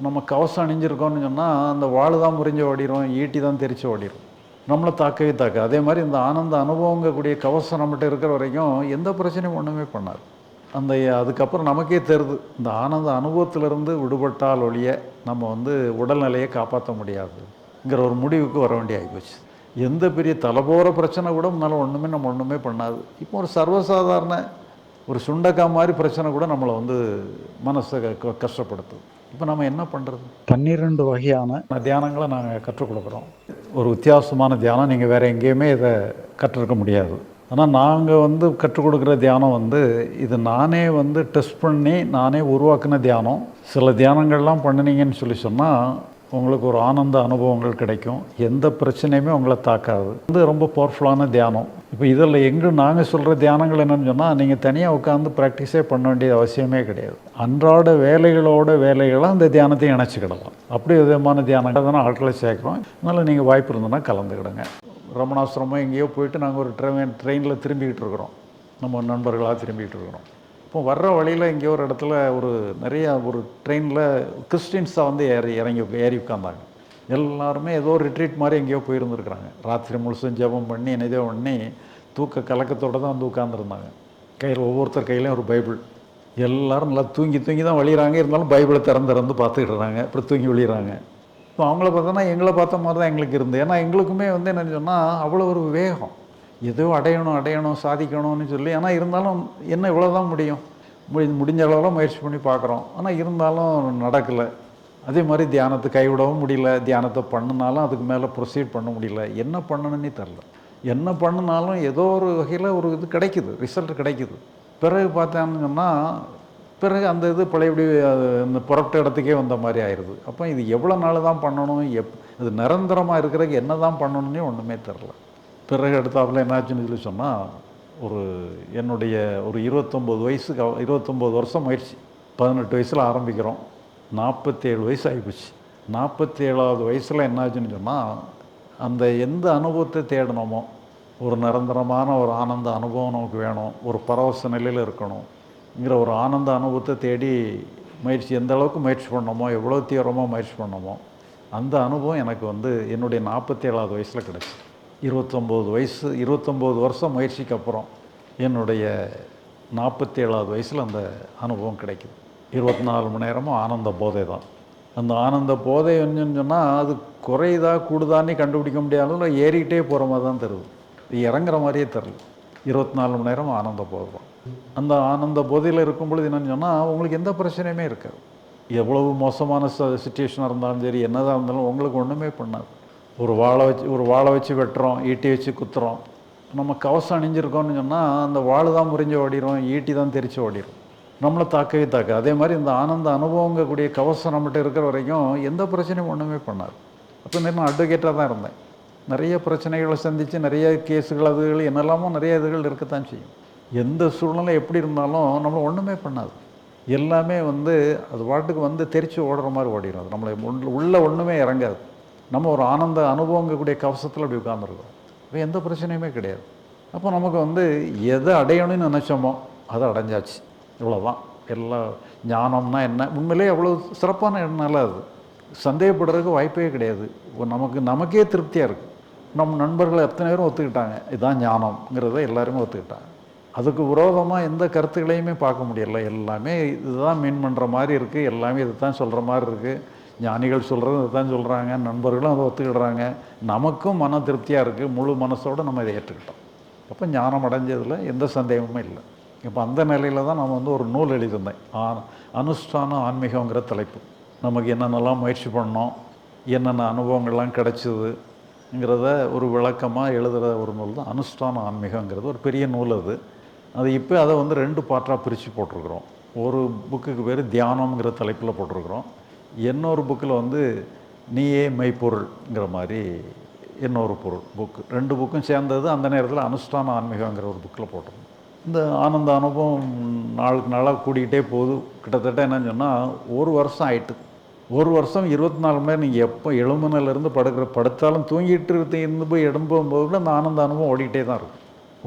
நம்ம கவசம் அணிஞ்சிருக்கோம்னு சொன்னால் அந்த வாழ் தான் முறிஞ்சு ஓடிரும் ஈட்டி தான் தெரிச்சு ஓடிரும். நம்மளை தாக்கவே தாக்க அதே மாதிரி இந்த ஆனந்த அனுபவங்கக்கூடிய கவசம் நம்மகிட்ட இருக்கிற வரைக்கும் எந்த பிரச்சனையும் ஒன்றுமே பண்ணாது. அந்த அதுக்கப்புறம் நமக்கே தெரிது இந்த ஆனந்த அனுபவத்திலிருந்து விடுபட்டால் ஒழிய நம்ம வந்து உடல்நிலையை காப்பாற்ற முடியாதுங்கிற ஒரு முடிவுக்கு வர வேண்டிய ஆகிப்போச்சு எந்த பெரிய தலைபோகிற பிரச்சனை கூட முன்னால் ஒன்றுமே நம்ம ஒன்றுமே பண்ணாது. இப்போ ஒரு சர்வசாதாரண ஒரு சுண்டக்காய் மாதிரி பிரச்சனை கூட நம்மளை வந்து மனசை க- கஷ்டப்படுத்துது. இப்போ நம்ம என்ன பண்ணுறது பன்னிரெண்டு வகையான தியானங்களை நாங்கள் கற்றுக் கொடுக்குறோம். ஒரு வித்தியாசமான தியானம் நீங்கள் வேறு எங்கேயுமே இதை கற்றுருக்க முடியாது. ஆனால் நாங்கள் வந்து கற்றுக் கொடுக்குற தியானம் வந்து இது நானே வந்து டெஸ்ட் பண்ணி நானே உருவாக்கின தியானம். சில தியானங்கள்லாம் பண்ணினீங்கன்னு சொல்லி சொன்னால் உங்களுக்கு ஒரு ஆனந்த அனுபவங்கள் கிடைக்கும். எந்த பிரச்சனையுமே உங்களை தாக்காது. இது ரொம்ப பவர்ஃபுல்லான தியானம். இப்போ இதில் எங்கே நாங்கள் சொல்கிற தியானங்கள் என்னென்னு சொன்னால் நீங்கள் தனியாக உட்காந்து ப்ராக்டிஸே பண்ண வேண்டிய அவசியமே கிடையாது. அன்றாட வேலைகளோட வேலைகளை அந்த தியானத்தையும் இணைச்சிக்கிடலாம். அப்படி விதமான தியானங்கள் தானே ஆட்களை சேர்க்குறோம். அதனால் நீங்கள் வாய்ப்பு இருந்ததுன்னா கலந்துக்கிடுங்க. ரமணாசிரமம் எங்கேயோ போயிட்டு நாங்கள் ஒரு ட்ரெயின் ட்ரெயினில் திரும்பிக்கிட்டு இருக்கிறோம். நம்ம நண்பர்களாக திரும்பிக்கிட்டு இருக்கிறோம். இப்போ வர்ற வழியில் எங்கேயோ ஒரு இடத்துல ஒரு நிறைய ஒரு ட்ரெயினில் கிறிஸ்டின்ஸாக வந்து ஏறி இறங்கி ஏறி உட்காந்தாங்க எல்லாருமே ஏதோ ரிட்ரீட் மாதிரி எங்கேயோ போயிருந்துருக்குறாங்க. ராத்திரி முழுசும் ஜெபம் பண்ணி என்னதோ பண்ணி தூக்க கலக்கத்தோடு தான் வந்து உட்காந்துருந்தாங்க கையில் ஒவ்வொருத்தர் கையிலையும் ஒரு பைபிள். எல்லாரும் நல்லா தூங்கி தூங்கி தான் வழிகிறாங்க இருந்தாலும் பைபிளை திறந்து திறந்து பார்த்துக்கிட்டு அப்படி தூங்கி வழிகிறாங்க இப்போ அவங்கள பார்த்தோன்னா எங்களை பார்த்த மாதிரி தான் எங்களுக்கு இருந்து. ஏன்னா எங்களுக்குமே வந்து என்ன சொன்னால் அவ்வளோ ஒரு வேகம். எதோ அடையணும் அடையணும் சாதிக்கணும்னு சொல்லி ஆனால் இருந்தாலும் என்ன இவ்வளோ தான் முடியும். முடி- முடிஞ்ச அளவில் முயற்சி பண்ணி பார்க்குறோம். ஆனால் இருந்தாலும் நடக்கலை. அதே மாதிரி தியானத்தை கைவிடவும் முடியல தியானத்தை பண்ணினாலும் அதுக்கு மேலே ப்ரொசீட் பண்ண முடியல. என்ன பண்ணணுன்னே தெரில என்ன பண்ணினாலும் ஏதோ ஒரு வகையில் ஒரு இது கிடைக்குது ரிசல்ட் கிடைக்குது. பிறகு பார்த்தாங்கன்னா பிறகு அந்த இது பழையபடி அது இந்த புறப்பட்ட இடத்துக்கே வந்த மாதிரி ஆயிடுது அப்போ இது எவ்வளோ நாள் தான் பண்ணணும் எப் இது நிரந்தரமாக இருக்கிறதுக்கு என்ன தான் பண்ணணும்னே ஒன்றுமே தெரில பிறகு எடுத்தாப்புல என்னாச்சுன்னு சொல்லி சொன்னால் ஒரு என்னுடைய ஒரு இருபத்தொம்போது வயசுக்கு இருபத்தொம்போது வருஷம் முயற்சி பதினெட்டு வயசில் ஆரம்பிக்கிறோம். நாற்பத்தேழு வயசு ஆகிப்போச்சு நாற்பத்தி ஏழாவது வயசில் என்னாச்சுன்னு சொன்னால் அந்த எந்த அனுபவத்தை தேடணுமோ ஒரு நிரந்தரமான ஒரு ஆனந்த அனுபவம் நமக்கு வேணும் ஒரு பரவச நிலையில் இருக்கணுங்கிற ஒரு ஆனந்த அனுபவத்தை தேடி முயற்சி எந்த அளவுக்கு முயற்சி பண்ணோமோ எவ்வளோ தீவிரமாக முயற்சி பண்ணோமோ அந்த அனுபவம் எனக்கு வந்து என்னுடைய நாற்பத்தி ஏழாவது வயசில் கிடச்சி. இருபத்தொம்போது வயசு இருபத்தொம்போது வருஷம் முயற்சிக்கு அப்புறம் என்னுடைய நாற்பத்தி ஏழாவது வயசில் அந்த அனுபவம் கிடைக்குது. இருபத்தி நாலு மணி நேரமும் ஆனந்த போதை தான். அந்த ஆனந்த போதை சொன்னால் அது குறையுதா கூடுதான்னு கண்டுபிடிக்க முடியாத இல்லை ஏறிக்கிட்டே போகிற மாதிரி தான் தருது இது இறங்குற மாதிரியே தரல இருபத்தி நாலு மணி நேரம் ஆனந்த போதை தான். அந்த ஆனந்த போதையில் இருக்கும் பொழுது என்னென்னு சொன்னால் உங்களுக்கு எந்த பிரச்சனையுமே இருக்காது. எவ்வளவு மோசமான சுச்சுவேஷனாக இருந்தாலும் சரி என்னதான் இருந்தாலும் உங்களுக்கு ஒன்றுமே பண்ணாது. ஒரு வாழை வச்சு ஒரு வாழை வச்சு வெட்டுறோம் ஈட்டி வச்சு குத்துறோம். நம்ம கவசம் அணிஞ்சிருக்கோம்னு சொன்னால் அந்த வாள் தான் முறிஞ்சு ஓடிரும் ஈட்டி தான் தெரித்து ஓடிரும். நம்மளை தாக்கவே தாக்க அதே மாதிரி இந்த ஆனந்த அனுபவங்கக்கூடிய கவசம் நம்மகிட்ட இருக்கிற வரைக்கும் எந்த பிரச்சனையும் ஒன்றுமே பண்ணாது. அப்போ நான் அட்வொகேட்டாக தான் இருந்தேன். நிறைய பிரச்சனைகளை சந்தித்து நிறைய கேஸுகள் அதுகள் என்னெல்லாமோ நிறைய இதுகள் இருக்கத்தான் செய்யும். எந்த சூழ்நிலை எப்படி இருந்தாலும் நம்மளை ஒன்றுமே பண்ணாது. எல்லாமே வந்து அது பாட்டுக்கு வந்து தெரிச்சு ஓடுற மாதிரி ஓடிடும் அது நம்மளை உள்ள- ஒன்றுமே இறங்காது. நம்ம ஒரு ஆனந்த அனுபவங்கக்கூடிய கவசத்தில் அப்படி உட்காந்துருக்கோம் இப்போ எந்த பிரச்சனையுமே கிடையாது. அப்போ நமக்கு வந்து எதை அடையணும்னு நினச்சோமோ அதை அடைஞ்சாச்சு. இவ்வளோதான் எல்லா ஞானம்னா என்ன? உண்மையிலே அவ்வளோ சிறப்பான எண்ணம் அது. சந்தேகப்படுறதுக்கு வாய்ப்பே கிடையாது. நமக்கு நமக்கே திருப்தியாக இருக்குது நம்ம நண்பர்களை எத்தனை பேரும் ஒத்துக்கிட்டாங்க. இதுதான் ஞானம்ங்கிறத எல்லாருமே ஒத்துக்கிட்டாங்க. அதுக்கு விரோதமாக எந்த கருத்துக்களையுமே பார்க்க முடியல. எல்லாமே இதுதான் மீன் பண்ணுற மாதிரி இருக்குது எல்லாமே இது தான் சொல்கிற மாதிரி இருக்குது ஞானிகள் சொல்கிறது இதுதான் சொல்கிறாங்க நண்பர்களும் அதை ஒத்துக்கிடுறாங்க. நமக்கும் மன திருப்தியாக இருக்குது முழு மனசோடு நம்ம இதை ஏற்றுக்கிட்டோம். அப்போ ஞானம் அடைஞ்சதில் எந்த சந்தேகமுமே இல்லை. இப்போ அந்த நிலையில் தான் நான் வந்து ஒரு நூல் எழுதியிருந்தேன். ஆ அனுஷ்டான ஆன்மீகங்கிற தலைப்பு. நமக்கு என்னென்னலாம் முயற்சி பண்ணோம் என்னென்ன அனுபவங்கள்லாம் கிடைச்சிதுங்கிறத ஒரு விளக்கமாக எழுதுகிற ஒரு நூல் தான் அனுஷ்டான ஆன்மீகங்கிறது ஒரு பெரிய நூல் அது. அது இப்போ அதை வந்து ரெண்டு பார்ட்டாக பிரித்து போட்டிருக்கிறோம். ஒரு புக்குக்கு பேர் தியானம்ங்கிற தலைப்பில் போட்டிருக்கிறோம். இன்னொரு புக்கில் வந்து நீயே மெய்ப்பொருள்ங்கிற மாதிரி இன்னொரு பொருள் புக்கு ரெண்டு புக்கும் சேர்ந்தது அந்த நேரத்தில் அனுஷ்டான ஆன்மீகங்கிற ஒரு புக்கில் போட்டிருந்தோம். இந்த ஆனந்த அனுபவம் நாளுக்கு நாளாக கூடிக்கிட்டே போகுது. கிட்டத்தட்ட என்னன்னு சொன்னால் ஒரு வருஷம் ஆயிட்டு. ஒரு வருஷம் இருபத்தி நாலு மணி நேரம் நீங்கள் எப்போ எழும்புனிலேருந்து படுக்கிற படுத்தாலும் தூங்கிட்டு இருந்து இருந்து போய் எழும்பும்போது கூட அந்த ஆனந்த அனுபவம் ஓடிக்கிட்டே தான் இருக்கும்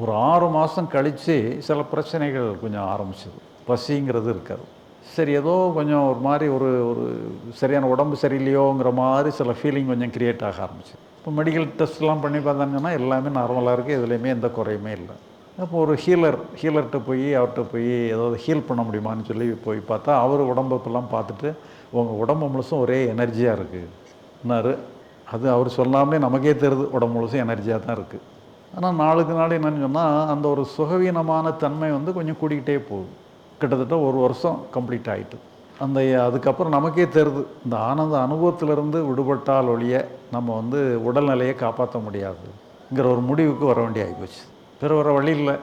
ஒரு ஆறு மாதம் கழித்து சில பிரச்சனைகள் கொஞ்சம் ஆரம்பிச்சது. பசிங்கிறது இருக்காது. சரி ஏதோ கொஞ்சம் ஒரு மாதிரி ஒரு ஒரு சரியான உடம்பு சரியில்லையோங்கிற மாதிரி சில ஃபீலிங் கொஞ்சம் கிரியேட் ஆக ஆரம்பிச்சு இப்போ மெடிக்கல் டெஸ்ட்லாம் பண்ணி பார்த்தாங்கன்னா எல்லாமே நார்மலாக இருக்குது எதுலேயுமே எந்த குறையுமே இல்லை. அப்போ ஒரு ஹீலர் ஹீலர்கிட்ட போய் அவர்கிட்ட போய் ஏதாவது ஹீல் பண்ண முடியுமான்னு சொல்லி போய் பார்த்தா அவர் உடம்பப்பெல்லாம் பார்த்துட்டு உங்கள் உடம்பு முழுசும் ஒரே எனர்ஜியாக இருக்குன்னாரு அது அவர் சொல்லாமலே நமக்கே தெரியுது உடம்பு முழுசும் எனர்ஜியாக தான் இருக்குது ஆனால் நாளுக்கு நாள் என்னன்னு சொன்னால் அந்த ஒரு சுகவீனமான தன்மை வந்து கொஞ்சம் கூடிக்கிட்டே போகுது. கிட்டத்தட்ட ஒரு வருஷம் கம்ப்ளீட் ஆகிட்டு அந்த அதுக்கப்புறம் நமக்கே தெரியுது இந்த ஆனந்த அனுபவத்திலிருந்து விடுபட்டால் ஒழிய நம்ம வந்து உடல்நிலையை காப்பாற்ற முடியாதுங்கிற ஒரு முடிவுக்கு வர வேண்டிய ஆகிப்போச்சு பிற வர வழி இல்லை.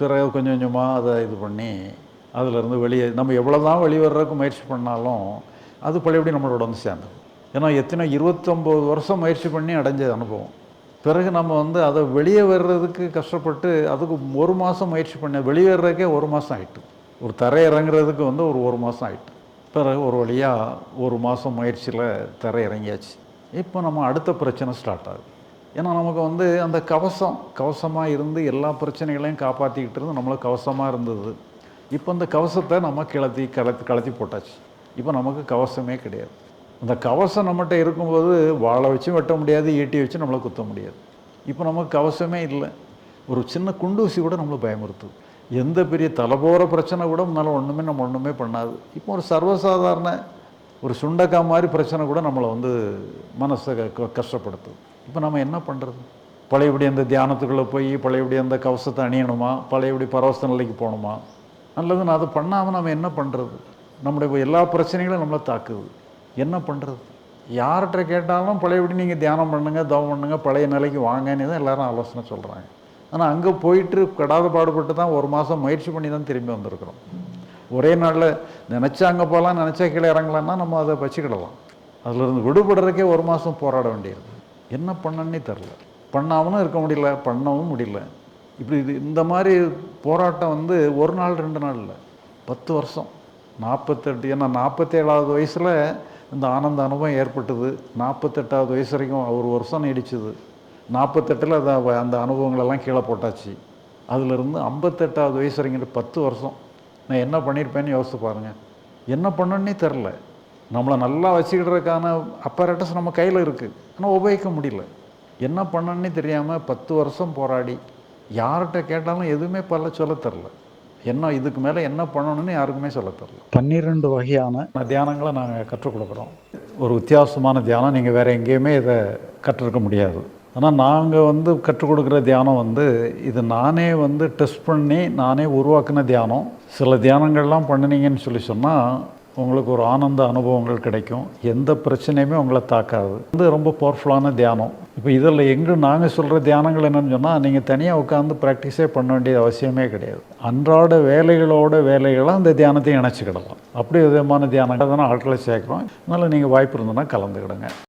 பிறகு கொஞ்சம் கொஞ்சமாக அதை இது பண்ணி அதிலிருந்து வெளியே நம்ம எவ்வளோ தான் வெளிவர்றதுக்கு முயற்சி பண்ணாலும் அது பழையபடி நம்மளோட வந்து சேர்ந்தது ஏன்னா எத்தனை இருபத்தொம்போது வருஷம் முயற்சி பண்ணி அடைஞ்ச அனுபவம். பிறகு நம்ம வந்து அதை வெளியே வர்றதுக்கு கஷ்டப்பட்டு அதுக்கு ஒரு மாதம் முயற்சி பண்ண வெளியே வர்றதுக்கே ஒரு மாதம் ஆயிட்டு. ஒரு தரை இறங்குறதுக்கு வந்து ஒரு ஒரு மாதம் ஆகிட்டு பிறகு ஒரு வழியாக ஒரு மாதம் முயற்சியில் தரை இறங்கியாச்சு. இப்போ நம்ம அடுத்த பிரச்சனை ஸ்டார்ட் ஆகுது. ஏன்னா நமக்கு வந்து அந்த கவசம் கவசமாக இருந்து எல்லா பிரச்சனைகளையும் காப்பாற்றிக்கிட்டு இருந்து நம்மளுக்கு கவசமாக இருந்தது. இப்போ அந்த கவசத்தை நம்ம கிளத்தி கலத்தி கலத்தி போட்டாச்சு. இப்போ நமக்கு கவசமே கிடையாது. அந்த கவசம் நம்மகிட்ட இருக்கும்போது வாழை வச்சும் வெட்ட முடியாது ஈட்டி வச்சு நம்மளை குத்த முடியாது. இப்போ நமக்கு கவசமே இல்லை. ஒரு சின்ன குண்டூசி கூட நம்மளை பயமுறுத்துது. எந்த பெரிய தலைபோகிற பிரச்சனை கூட முன்னால் ஒன்றுமே நம்ம ஒன்றுமே பண்ணாது. இப்போ ஒரு சர்வசாதாரண ஒரு சுண்டக்காய் மாதிரி பிரச்சனை கூட நம்மளை வந்து மனசை க- கஷ்டப்படுத்துது. இப்போ நம்ம என்ன பண்ணுறது பழையபடி அந்த தியானத்துக்குள்ளே போய் பழையபடி அந்த கவசத்தை அணியணுமா? பழையபடி பரவச நிலைக்கு போகணுமா? அல்லது நான் அதை பண்ணாமல் நம்ம என்ன பண்ணுறது நம்முடைய எல்லா பிரச்சனைகளும் நம்மளை தாக்குது. என்ன பண்ணுறது யார்கிட்ட கேட்டாலும் பழையபடி நீங்கள் தியானம் பண்ணுங்க தவம் பண்ணுங்க பழைய நிலைக்கு வாங்கன்னு தான் எல்லாரும் ஆலோசனை சொல்கிறாங்க ஆனால் அங்கே போயிட்டு கடாத பாடுபட்டு தான் ஒரு மாதம் முயற்சி பண்ணி தான் திரும்பி வந்திருக்கிறோம். ஒரே நாளில் நினச்சா அங்கே போகலாம் நினச்சா கீழே இறங்கலாம்னா நம்ம அதை வச்சுக்கிடலாம். அதிலிருந்து விடுபடுறதுக்கே ஒரு மாதம் போராட வேண்டியிருக்கு என்ன பண்ணன்னே தெரில. பண்ணாமலும் இருக்க முடியல பண்ணவும் முடியல. இப்படி இது இந்த மாதிரி போராட்டம் வந்து ஒரு நாள் ரெண்டு நாள் இல்லை. பத்து வருஷம். நாற்பத்தெட்டு ஏன்னா நாற்பத்தேழாவது வயசில் இந்த ஆனந்த அனுபவம் ஏற்பட்டது. நாற்பத்தெட்டாவது வயசு வரைக்கும் ஒரு வருஷம் நீடிச்சுது. நாற்பத்தெட்டில் அதை அந்த அனுபவங்களெல்லாம் கீழே போட்டாச்சு. அதிலிருந்து ஐம்பத்தெட்டாவது வயசு வரைக்கும் பத்து வருஷம். நான் என்ன பண்ணியிருப்பேன்னு யோசிச்சு பாருங்கள் என்ன பண்ணணுன்னே தெரில. நம்மளை நல்லா வச்சுக்கிடுறதுக்கான அப்பரேட்டஸ் நம்ம கையில் இருக்குது ஆனால் உபயோகிக்க முடியல. என்ன பண்ணணுன்னே தெரியாமல் பத்து வருஷம் போராடி யார்கிட்ட கேட்டாலும் எதுவுமே பல சொல்ல தெரில என்ன இதுக்கு மேலே என்ன பண்ணணும்னு யாருக்குமே சொல்ல தெரில பன்னிரெண்டு வகையான தியானங்களை நாங்கள் கற்றுக் கொடுக்குறோம். ஒரு வித்தியாசமான தியானம் நீங்கள் வேறு எங்கேயுமே இதை கற்றுருக்க முடியாது. ஆனால் நாங்கள் வந்து கற்றுக் கொடுக்குற தியானம் வந்து இது நானே வந்து டெஸ்ட் பண்ணி நானே உருவாக்கின தியானம். சில தியானங்கள்லாம் பண்ணினீங்கன்னு சொல்லி சொன்னால் உங்களுக்கு ஒரு ஆனந்த அனுபவங்கள் கிடைக்கும். எந்த பிரச்சனையுமே உங்களை தாக்காது. வந்து ரொம்ப பவர்ஃபுல்லான தியானம். இப்போ இதில் எங்கே நாங்கள் சொல்கிற தியானங்கள் என்னென்னு சொன்னால் நீங்கள் தனியாக உட்காந்து ப்ராக்டிஸே பண்ண வேண்டிய அவசியமே கிடையாது. அன்றாட வேலைகளோட வேலைகளை அந்த தியானத்தையும் இணைச்சிக்கிடலாம். அப்படி விதமான தியானங்கள் தானே ஆட்களை சேர்க்குறோம். அதனால் நீங்கள் வாய்ப்பு இருந்ததுன்னா கலந்துக்கிடுங்க.